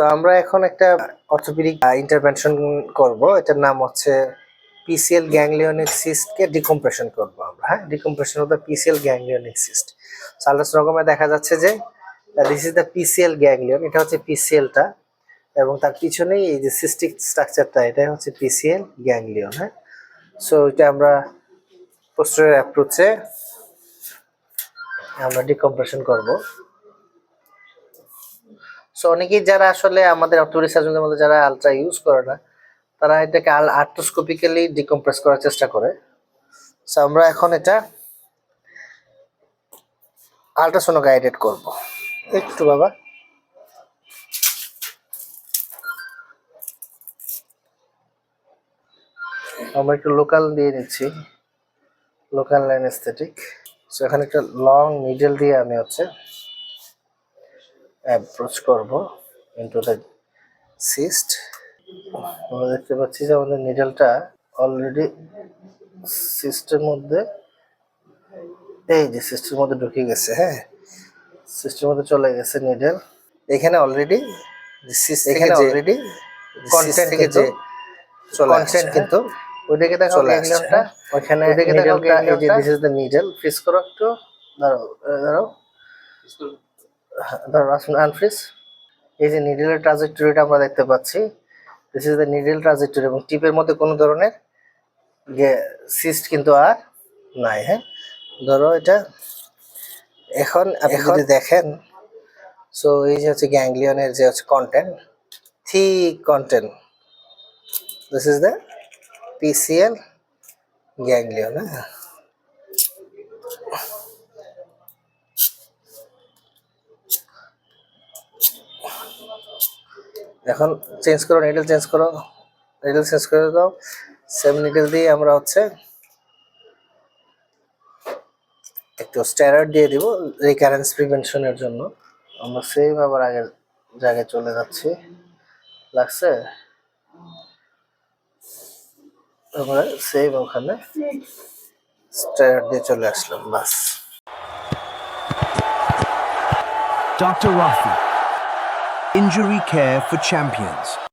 তো আমরা এখন একটা অর্থোপেডিক ইন্টারভেনশন করব। এটার নাম হচ্ছে পিসিএল গ্যাংলিয়নিক সিস্টকে ডিকম্প্রেশন করব আমরা হ্যাঁ? Decompression of the PCL ganglionic cyst আলট্রাসোনোগ্রামে দেখা যাচ্ছে যে this is the PCL ganglion এটা হচ্ছে পিসিএলটা এবং তার পিছনেই এই যে সিস্টিক স্ট্রাকচারটা এটাই হচ্ছে পিসিএল গ্যাংলিয়ন হ্যাঁ? সো এটা আমরা পোস্টারের অ্যাপ্রোচে আমরা ডিকম্প্রেশন করব। সো অনেকেই যারা আসলে আমাদের সার্জনদের মধ্যে যারা আলট্রা ইউজ করে না, তারা এটাকে আল আর্থোস্কোপিক্যালি ডিকম্প্রেস করার চেষ্টা করে। সো আমরা এখন এটা আল্ট্রাসোনো গাইডেড করব। একটু বাবা। আমরা একটু লোকাল দিয়ে নিচ্ছি। লোকাল লাইন এস্থেটিক সো এখানে একটা লং নিডল দিয়ে আমি হচ্ছে। অ্যাপ্রোচ করব ইনটু দ্য সিস্ট আমরা দেখতে পাচ্ছি যে আমাদের নিডলটা অলরেডি সিস্টের মধ্যে এই যে সিস্টের মধ্যে ঢুকে গেছে হ্যাঁ? সিস্টের মধ্যে চলে গেছে নিডল এখানে অলরেডি এখানে অলরেডি কন্টেন্ট যে কন্টেন্ট কিন্তু ওইদিকে দেখো চলে গ্যাংলিয়নটা ওইখানে ওইদিকে দেখো এই যে দিস ইজ দ্য নিডল ফিস করো একটু দাঁড়াও দাঁড়াও। আসুন আনফ্রিজ এই যে নিডলের ট্রাজেক্টরিটা আমরা দেখতে পাচ্ছি। This is the needle trajectory এবং টিপের মধ্যে কোনো ধরনের সিস্ট কিন্তু আর নাই হ্যাঁ? ধরো এটা এখন যদি দেখেন সো এই যে হচ্ছে গ্যাংলিয়নের যে হচ্ছে content thick content this is the PCL ganglion হ্যাঁ? এখন চেঞ্জ করো নিডল চেঞ্জ করো নিডল চেঞ্জ করে দাও সেম নিডল দিয়ে আমরা হচ্ছে একটু স্টেরয়েড দিয়ে দিব রিকারেন্স প্রিভেনশনের জন্য আমরা সেম আবার আগের জায়গায় চলে যাচ্ছি লাগছে আমরা সেম ওখানে স্টেরয়েড দিয়ে চলে আসলাম, বাস Dr. Rafi. Injury care for champions.